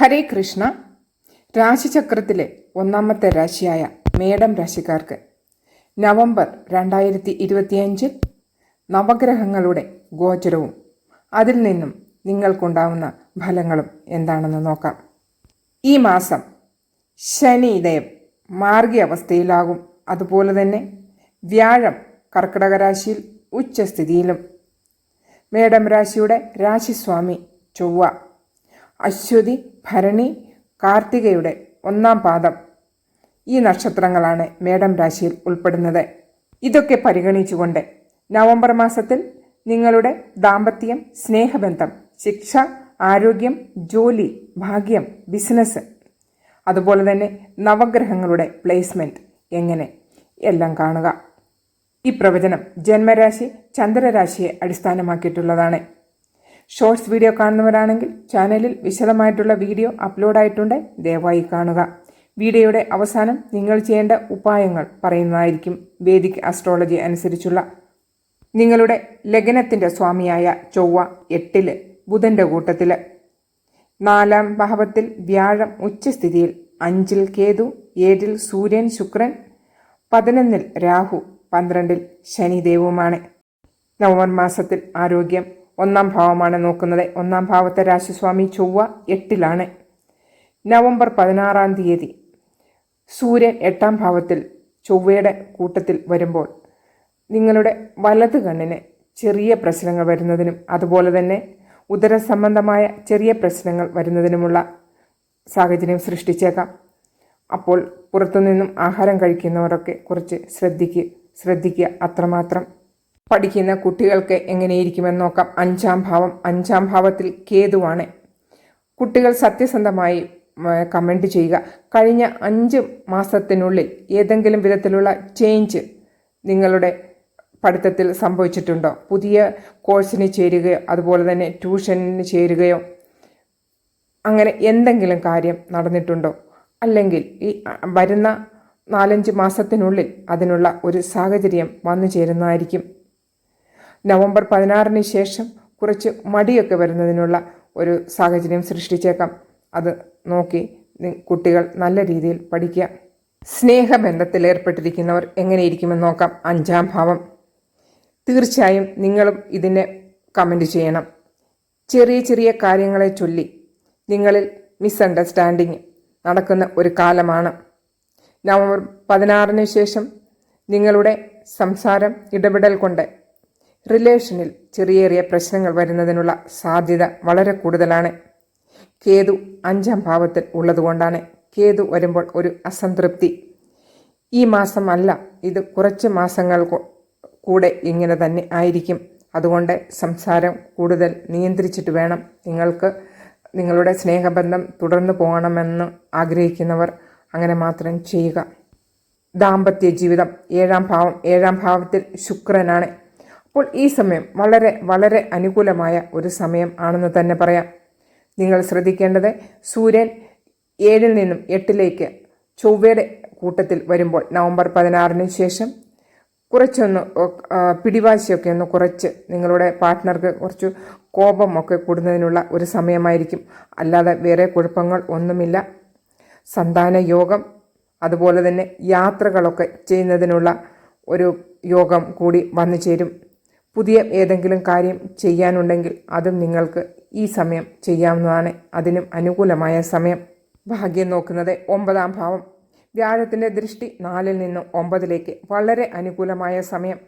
ഹരേ കൃഷ്ണ. രാശിചക്രത്തിലെ ഒന്നാമത്തെ രാശിയായ മേടം രാശിക്കാർക്ക് നവംബർ രണ്ടായിരത്തി ഇരുപത്തിയഞ്ചിൽ നവഗ്രഹങ്ങളുടെ ഗോചരവും അതിൽ നിന്നും നിങ്ങൾക്കുണ്ടാവുന്ന ഫലങ്ങളും എന്താണെന്ന് നോക്കാം. ഈ മാസം ശനിദേവ് മാർഗി അവസ്ഥയിലാകും. അതുപോലെ തന്നെ വ്യാഴം കർക്കിടക രാശിയിൽ ഉച്ചസ്ഥിതിയിലും. മേടം രാശിയുടെ രാശിസ്വാമി ചൊവ്വ അശ്വതി ഭരണി കാർത്തികയുടെ ഒന്നാം പാദം. ഈ നക്ഷത്രങ്ങളാണ് മേടം രാശിയിൽ ഉൾപ്പെടുന്നത്. ഇതൊക്കെ പരിഗണിച്ചുകൊണ്ട് നവംബർ മാസത്തിൽ നിങ്ങളുടെ ദാമ്പത്യം സ്നേഹബന്ധം ശിക്ഷ ആരോഗ്യം ജോലി ഭാഗ്യം ബിസിനസ് അതുപോലെ തന്നെ നവഗ്രഹങ്ങളുടെ പ്ലേസ്മെന്റ് എങ്ങനെ എല്ലാം കാണുക. ഈ പ്രവചനം ജന്മരാശി ചന്ദ്രരാശിയെ അടിസ്ഥാനമാക്കിയിട്ടുള്ളതാണ്. ഷോർട്സ് വീഡിയോ കാണുന്നവരാണെങ്കിൽ ചാനലിൽ വിശദമായിട്ടുള്ള വീഡിയോ അപ്ലോഡായിട്ടുണ്ട്. ദയവായി കാണുക. വീഡിയോയുടെ അവസാനം നിങ്ങൾ ചെയ്യേണ്ട ഉപായങ്ങൾ പറയുന്നതായിരിക്കും. വേദിക് അസ്ട്രോളജി അനുസരിച്ചുള്ള. നിങ്ങളുടെ ലഗ്നത്തിന്റെ സ്വാമിയായ ചൊവ്വ എട്ടിൽ ബുധന്റെ കൂട്ടത്തിൽ നാലാം ഭാവത്തിൽ വ്യാഴം ഉച്ചസ്ഥിതിയിൽ അഞ്ചിൽ കേതു ഏഴിൽ സൂര്യൻ ശുക്രൻ പതിനൊന്നിൽ രാഹു പന്ത്രണ്ടിൽ ശനിദേവുമാണ്. നവംബർ മാസത്തിൽ ആരോഗ്യം ഒന്നാം ഭാവമാണ് നോക്കുന്നത്. ഒന്നാം ഭാവത്തെ രാശിസ്വാമി ചൊവ്വ എട്ടിലാണ്. നവംബർ പതിനാറാം തീയതി സൂര്യൻ എട്ടാം ഭാവത്തിൽ ചൊവ്വയുടെ കൂട്ടത്തിൽ വരുമ്പോൾ നിങ്ങളുടെ വലത് കണ്ണിന് ചെറിയ പ്രശ്നങ്ങൾ വരുന്നതിനും അതുപോലെ തന്നെ ഉദര സംബന്ധമായ ചെറിയ പ്രശ്നങ്ങൾ വരുന്നതിനുമുള്ള സാഹചര്യം സൃഷ്ടിച്ചേക്കാം. അപ്പോൾ പുറത്തുനിന്നും ആഹാരം കഴിക്കുന്നവരൊക്കെ കുറച്ച് ശ്രദ്ധിക്കുക ശ്രദ്ധിക്കുക അത്രമാത്രം. പഠിക്കുന്ന കുട്ടികൾക്ക് എങ്ങനെയിരിക്കുമെന്ന് നോക്കാം. അഞ്ചാം ഭാവം. അഞ്ചാം ഭാവത്തിൽ കേതുവാണ്. കുട്ടികൾ സത്യസന്ധമായി കമന്റ് ചെയ്യുക. കഴിഞ്ഞ അഞ്ച് മാസത്തിനുള്ളിൽ ഏതെങ്കിലും വിധത്തിലുള്ള ചേഞ്ച് നിങ്ങളുടെ പഠിത്തത്തിൽ സംഭവിച്ചിട്ടുണ്ടോ? പുതിയ കോഴ്സിന് ചേരുകയോ അതുപോലെ തന്നെ ട്യൂഷനിന് ചേരുകയോ അങ്ങനെ എന്തെങ്കിലും കാര്യം നടന്നിട്ടുണ്ടോ? അല്ലെങ്കിൽ ഈ വരുന്ന നാലഞ്ച് മാസത്തിനുള്ളിൽ അതിനുള്ള ഒരു സാഹചര്യം വന്നു ചേരുന്നതായിരിക്കും. നവംബർ പതിനാറിന് ശേഷം കുറച്ച് മടിയൊക്കെ വരുന്നതിനുള്ള ഒരു സാഹചര്യം സൃഷ്ടിച്ചേക്കാം. അത് നോക്കി കുട്ടികൾ നല്ല രീതിയിൽ പഠിക്കുക. സ്നേഹബന്ധത്തിൽ ഏർപ്പെട്ടിരിക്കുന്നവർ എങ്ങനെയിരിക്കുമെന്ന് നോക്കാം. അഞ്ചാം ഭാവം. തീർച്ചയായും നിങ്ങളും ഇതിനെ കമന്റ് ചെയ്യണം. ചെറിയ ചെറിയ കാര്യങ്ങളെ ചൊല്ലി നിങ്ങളിൽ മിസ്അണ്ടർസ്റ്റാൻഡിങ് നടക്കുന്ന ഒരു കാലമാണ്. നവംബർ പതിനാറിന് ശേഷം നിങ്ങളുടെ സംസാരം ഇടപെടൽ കൊണ്ട് റിലേഷനിൽ ചെറിയേറിയ ചെറിയ പ്രശ്നങ്ങൾ വരുന്നതിനുള്ള സാധ്യത വളരെ കൂടുതലാണ്. കേതു അഞ്ചാം ഭാവത്തിൽ ഉള്ളതുകൊണ്ടാണ് കേതു വരുമ്പോൾ ഒരു അസംതൃപ്തി. ഈ മാസം അല്ല ഇത് കുറച്ച് മാസങ്ങൾ കൂടെ ഇങ്ങനെ തന്നെ ആയിരിക്കും. അതുകൊണ്ട് സംസാരം കൂടുതൽ നിയന്ത്രിച്ചിട്ട് വേണം. നിങ്ങൾക്ക് നിങ്ങളുടെ സ്നേഹബന്ധം തുടർന്നു പോകണമെന്ന് ആഗ്രഹിക്കുന്നവർ അങ്ങനെ മാത്രം ചെയ്യുക. ദാമ്പത്യ ജീവിതം ഏഴാം ഭാവം ഏഴാം ഭാവത്തിൽ ശുക്രനാണ്. അപ്പോൾ ഈ സമയം വളരെ വളരെ അനുകൂലമായ ഒരു സമയം ആണെന്ന് തന്നെ പറയാം. നിങ്ങൾ ശ്രദ്ധിക്കേണ്ടത് സൂര്യൻ ഏഴിൽ നിന്നും എട്ടിലേക്ക് ചൊവ്വയുടെ കൂട്ടത്തിൽ വരുമ്പോൾ നവംബർ പതിനാറിന് ശേഷം കുറച്ചൊന്ന് പിടിവാശിയൊക്കെ ഒന്ന് കുറച്ച് നിങ്ങളുടെ പാർട്ട്ണർക്ക് കുറച്ച് കോപമൊക്കെ കൂടുന്നതിനുള്ള ഒരു സമയമായിരിക്കും. അല്ലാതെ വേറെ കുഴപ്പങ്ങൾ ഒന്നുമില്ല. സന്താന യോഗം അതുപോലെ തന്നെ യാത്രകളൊക്കെ ചെയ്യുന്നതിനുള്ള ഒരു യോഗം കൂടി വന്നു ചേരും. പുതിയ ഏതെങ്കിലും കാര്യം ചെയ്യാനുണ്ടെങ്കിൽ അതും നിങ്ങൾക്ക് ഈ സമയം ചെയ്യാവുന്നതാണ്. അതിനും അനുകൂലമായ സമയം. ഭാഗ്യം നോക്കുന്നത് ഒമ്പതാം ഭാവം. വ്യാഴത്തിന്റെ ദൃഷ്ടി നാലിൽ നിന്നും ഒമ്പതിലേക്ക് വളരെ അനുകൂലമായ സമയം.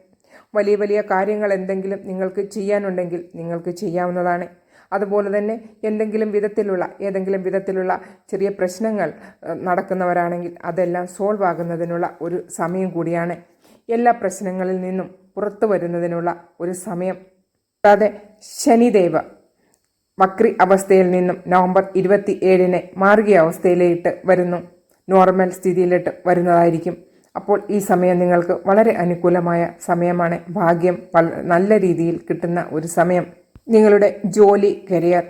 വലിയ വലിയ കാര്യങ്ങൾ എന്തെങ്കിലും നിങ്ങൾക്ക് ചെയ്യാനുണ്ടെങ്കിൽ നിങ്ങൾക്ക് ചെയ്യാവുന്നതാണ്. അതുപോലെ തന്നെ എന്തെങ്കിലും വിധത്തിലുള്ള ഏതെങ്കിലും വിധത്തിലുള്ള ചെറിയ പ്രശ്നങ്ങൾ നടക്കുന്നവരാണെങ്കിൽ അതെല്ലാം സോൾവ് ആകുന്നതിനുള്ള ഒരു സമയം കൂടിയാണ്. എല്ലാ പ്രശ്നങ്ങളിൽ നിന്നും പുറത്തു വരുന്നതിനുള്ള ഒരു സമയം. കൂടാതെ ശനിദേവ വക്രി അവസ്ഥയിൽ നിന്നും നവംബർ ഇരുപത്തി ഏഴിന് മാർഗീയ അവസ്ഥയിലേക്ക് വരുന്നു. നോർമൽ സ്ഥിതിയിലിട്ട് വരുന്നതായിരിക്കും. അപ്പോൾ ഈ സമയം നിങ്ങൾക്ക് വളരെ അനുകൂലമായ സമയമാണ്. ഭാഗ്യം നല്ല രീതിയിൽ കിട്ടുന്ന ഒരു സമയം. നിങ്ങളുടെ ജോലി കരിയർ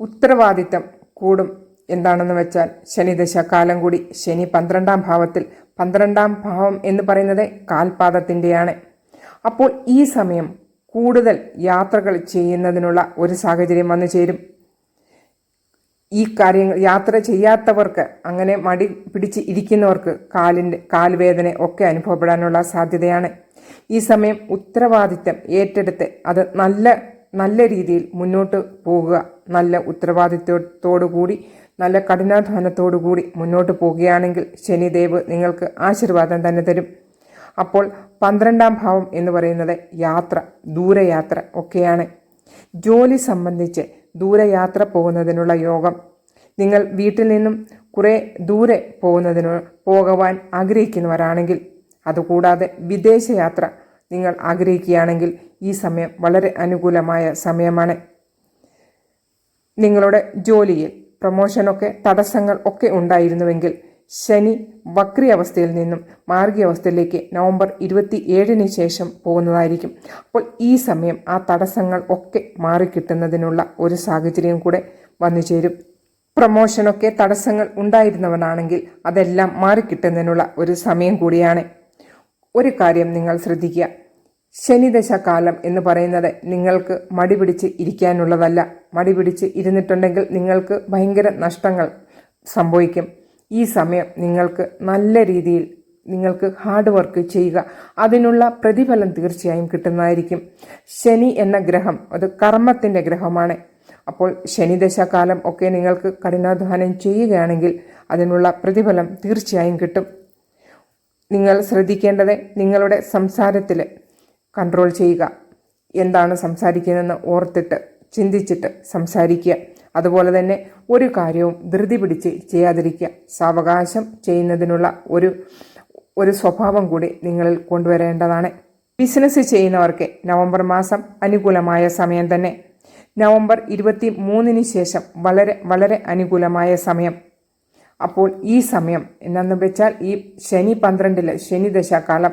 ഉത്തരവാദിത്തം കൂടും. എന്താണെന്ന് വെച്ചാൽ ശനിദശ കാലം കൂടി ശനി പന്ത്രണ്ടാം ഭാവത്തിൽ. പന്ത്രണ്ടാം ഭാവം എന്ന് പറയുന്നത് കാൽപാദത്തിന്റെയാണ്. അപ്പോൾ ഈ സമയം കൂടുതൽ യാത്രകൾ ചെയ്യുന്നതിനുള്ള ഒരു സാഹചര്യം വന്നു ചേരും. ഈ കാര്യങ്ങൾ യാത്ര ചെയ്യാത്തവർക്ക് അങ്ങനെ മടി പിടിച്ച് ഇരിക്കുന്നവർക്ക് കാലിന്റെ കാൽവേദന ഒക്കെ അനുഭവപ്പെടാനുള്ള സാധ്യതയാണ്. ഈ സമയം ഉത്തരവാദിത്തം ഏറ്റെടുത്ത് അത് നല്ല നല്ല രീതിയിൽ മുന്നോട്ട് പോകുക നല്ല ഉത്തരവാദിത്വത്തോടു കൂടി നല്ല കഠിനാധ്വാനത്തോടു കൂടി മുന്നോട്ട് പോവുകയാണെങ്കിൽ ശനിദേവ് നിങ്ങൾക്ക് ആശീർവാദം തന്നെ തരും. അപ്പോൾ പന്ത്രണ്ടാം ഭാവം എന്ന് പറയുന്നത് യാത്ര ദൂരയാത്ര ഒക്കെയാണ്. ജോലി സംബന്ധിച്ച് ദൂരയാത്ര പോകുന്നതിനുള്ള യോഗം. നിങ്ങൾ വീട്ടിൽ നിന്നും കുറേ ദൂരെ പോകുന്നതിന് പോകുവാൻ ആഗ്രഹിക്കുന്നവരാണെങ്കിൽ അതുകൂടാതെ വിദേശയാത്ര നിങ്ങൾ ആഗ്രഹിക്കുകയാണെങ്കിൽ ഈ സമയം വളരെ അനുകൂലമായ സമയമാണ്. നിങ്ങളുടെ ജോലിയിൽ പ്രമോഷനൊക്കെ തടസ്സങ്ങൾ ഒക്കെ ഉണ്ടായിരുന്നുവെങ്കിൽ ശനി വക്രി അവസ്ഥയിൽ നിന്നും മാർഗീയ അവസ്ഥയിലേക്ക് നവംബർ ഇരുപത്തി ഏഴിന് ശേഷം പോകുന്നതായിരിക്കും. അപ്പോൾ ഈ സമയം ആ തടസ്സങ്ങൾ ഒക്കെ മാറിക്കിട്ടുന്നതിനുള്ള ഒരു സാഹചര്യം കൂടെ വന്നു ചേരും. പ്രമോഷനൊക്കെ തടസ്സങ്ങൾ ഉണ്ടായിരുന്നവനാണെങ്കിൽ അതെല്ലാം മാറിക്കിട്ടുന്നതിനുള്ള ഒരു സമയം കൂടിയാണ്. ഒരു കാര്യം നിങ്ങൾ ശ്രദ്ധിക്കുക. ശനിദശ കാലം എന്ന് പറയുന്നത് നിങ്ങൾക്ക് മടി പിടിച്ച് ഇരിക്കാനുള്ളതല്ല. മടി പിടിച്ച് ഇരുന്നിട്ടുണ്ടെങ്കിൽ നിങ്ങൾക്ക് ഭയങ്കര നഷ്ടങ്ങൾ സംഭവിക്കും. ഈ സമയം നിങ്ങൾക്ക് നല്ല രീതിയിൽ നിങ്ങൾക്ക് ഹാർഡ് വർക്ക് ചെയ്യുക. അതിനുള്ള പ്രതിഫലം തീർച്ചയായും കിട്ടുന്നതായിരിക്കും. ശനി എന്ന ഗ്രഹം അത് കർമ്മത്തിന്റെ ഗ്രഹമാണ്. അപ്പോൾ ശനിദശാകാലം ഒക്കെ നിങ്ങൾക്ക് കഠിനാധ്വാനം ചെയ്യുകയാണെങ്കിൽ അതിനുള്ള പ്രതിഫലം തീർച്ചയായും കിട്ടും. നിങ്ങൾ ശ്രദ്ധിക്കേണ്ടത് നിങ്ങളുടെ സംസാരത്തിൽ കൺട്രോൾ ചെയ്യുക. എന്താണ് സംസാരിക്കുന്നതെന്ന് ഓർത്തിട്ട് ചിന്തിച്ചിട്ട് സംസാരിക്കുക. അതുപോലെ തന്നെ ഒരു കാര്യവും ധൃതി പിടിച്ച് ചെയ്യാതിരിക്കുക. സാവകാശം ചെയ്യുന്നതിനുള്ള ഒരു ഒരു സ്വഭാവം കൂടി നിങ്ങളിൽ കൊണ്ടുവരേണ്ടതാണ്. ബിസിനസ് ചെയ്യുന്നവർക്ക് നവംബർ മാസം അനുകൂലമായ സമയം തന്നെ. നവംബർ ഇരുപത്തി മൂന്നിന് ശേഷം വളരെ വളരെ അനുകൂലമായ സമയം. അപ്പോൾ ഈ സമയം എന്നു വെച്ചാൽ ഈ ശനി പന്ത്രണ്ടിൽ ശനി ദശാകാലം.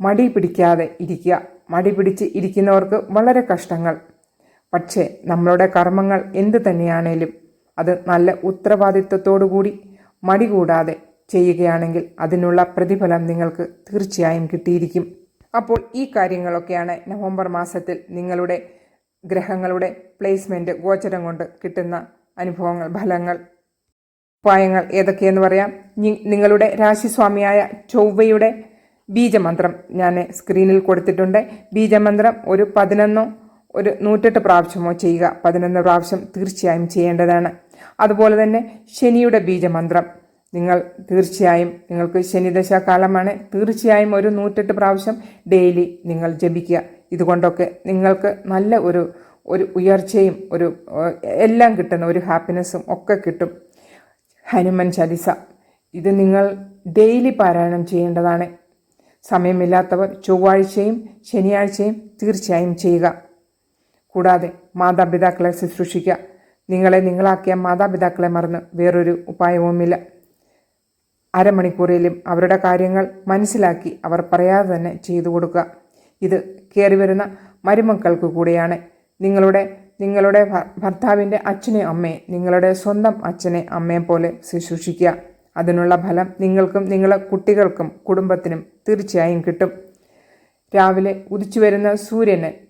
മടി പിടിക്കാതെ ഇരിക്കുക. മടി പിടിച്ച് ഇരിക്കുന്നവർക്ക് വളരെ കഷ്ടങ്ങൾ. പക്ഷേ നമ്മളുടെ കർമ്മങ്ങൾ എന്തു തന്നെയാണേലും അത് നല്ല ഉത്തരവാദിത്വത്തോടുകൂടി മടി കൂടാതെ ചെയ്യുകയാണെങ്കിൽ അതിനുള്ള പ്രതിഫലം നിങ്ങൾക്ക് തീർച്ചയായും കിട്ടിയിരിക്കും. അപ്പോൾ ഈ കാര്യങ്ങളൊക്കെയാണ് നവംബർ മാസത്തിൽ നിങ്ങളുടെ ഗ്രഹങ്ങളുടെ പ്ലേസ്മെന്റ് ഗോചരം കൊണ്ട് കിട്ടുന്ന അനുഭവങ്ങൾ ഫലങ്ങൾ ഉപായങ്ങൾ ഏതൊക്കെയെന്ന് പറയാം. നിങ്ങളുടെ രാശിസ്വാമിയായ ചൊവ്വയുടെ ബീജമന്ത്രം ഞാൻ സ്ക്രീനിൽ കൊടുത്തിട്ടുണ്ട്. ബീജമന്ത്രം ഒരു പതിനൊന്നോ ഒരു നൂറ്റെട്ട് പ്രാവശ്യമോ ചെയ്യുക. പതിനൊന്ന് പ്രാവശ്യം തീർച്ചയായും ചെയ്യേണ്ടതാണ്. അതുപോലെ തന്നെ ശനിയുടെ ബീജമന്ത്രം. നിങ്ങൾ തീർച്ചയായും നിങ്ങൾക്ക് ശനിദശാകാലമാണ്. തീർച്ചയായും ഒരു നൂറ്റെട്ട് പ്രാവശ്യം ഡെയിലി നിങ്ങൾ ജപിക്കുക. ഇതുകൊണ്ടൊക്കെ നിങ്ങൾക്ക് നല്ല ഒരു ഒരു ഉയർച്ചയും ഒരു എല്ലാം കിട്ടുന്ന ഒരു ഹാപ്പിനെസ്സും ഒക്കെ കിട്ടും. ഹനുമൻ ചലിസ. ഇത് നിങ്ങൾ ഡെയിലി പാരായണം ചെയ്യേണ്ടതാണ്. സമയമില്ലാത്തവർ ചൊവ്വാഴ്ചയും ശനിയാഴ്ചയും തീർച്ചയായും ചെയ്യുക. കൂടാതെ മാതാപിതാക്കളെ ശുശ്രൂഷിക്കുക. നിങ്ങളെ നിങ്ങളാക്കിയ മാതാപിതാക്കളെ മറന്ന് വേറൊരു ഉപായവുമില്ല. അരമണിക്കൂറിലും അവരുടെ കാര്യങ്ങൾ മനസ്സിലാക്കി അവർ പറയാതെ തന്നെ ചെയ്തു കൊടുക്കുക. ഇത് കയറി വരുന്ന മരുമക്കൾക്ക് കൂടെയാണ്. നിങ്ങളുടെ നിങ്ങളുടെ ഭർത്താവിന്റെ അച്ഛനെ അമ്മയെ നിങ്ങളുടെ സ്വന്തം അച്ഛനെ അമ്മയെ പോലെ ശുശ്രൂഷിക്കുക. അതിനുള്ള ഫലം നിങ്ങൾക്കും നിങ്ങളെ കുട്ടികൾക്കും കുടുംബത്തിനും തീർച്ചയായും കിട്ടും. രാവിലെ ഉദിച്ചു വരുന്ന സൂര്യന്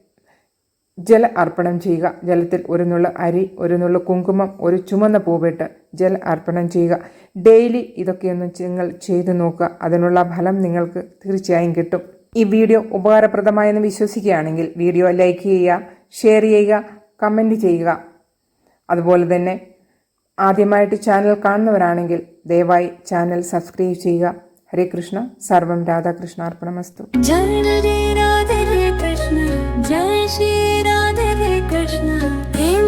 ജല അർപ്പണം ചെയ്യുക. ജലത്തിൽ ഒരു നുള്ള അരി ഒരു നുള്ള കുങ്കുമം ഒരു ചുമന്ന പൂവിട്ട് ജല അർപ്പണം ചെയ്യുക. ഡെയിലി ഇതൊക്കെയൊന്ന് നിങ്ങൾ ചെയ്തു നോക്കുക. അതിനുള്ള ഫലം നിങ്ങൾക്ക് തീർച്ചയായും കിട്ടും. ഈ വീഡിയോ ഉപകാരപ്രദമായെന്ന് വിശ്വസിക്കുകയാണെങ്കിൽ വീഡിയോ ലൈക്ക് ചെയ്യുക ഷെയർ ചെയ്യുക കമന്റ് ചെയ്യുക. അതുപോലെ തന്നെ ആദ്യമായിട്ട് ചാനൽ കാണുന്നവരാണെങ്കിൽ ദയവായി ചാനൽ സബ്സ്ക്രൈബ് ചെയ്യുക. ഹരേ കൃഷ്ണ. സർവം രാധാകൃഷ്ണ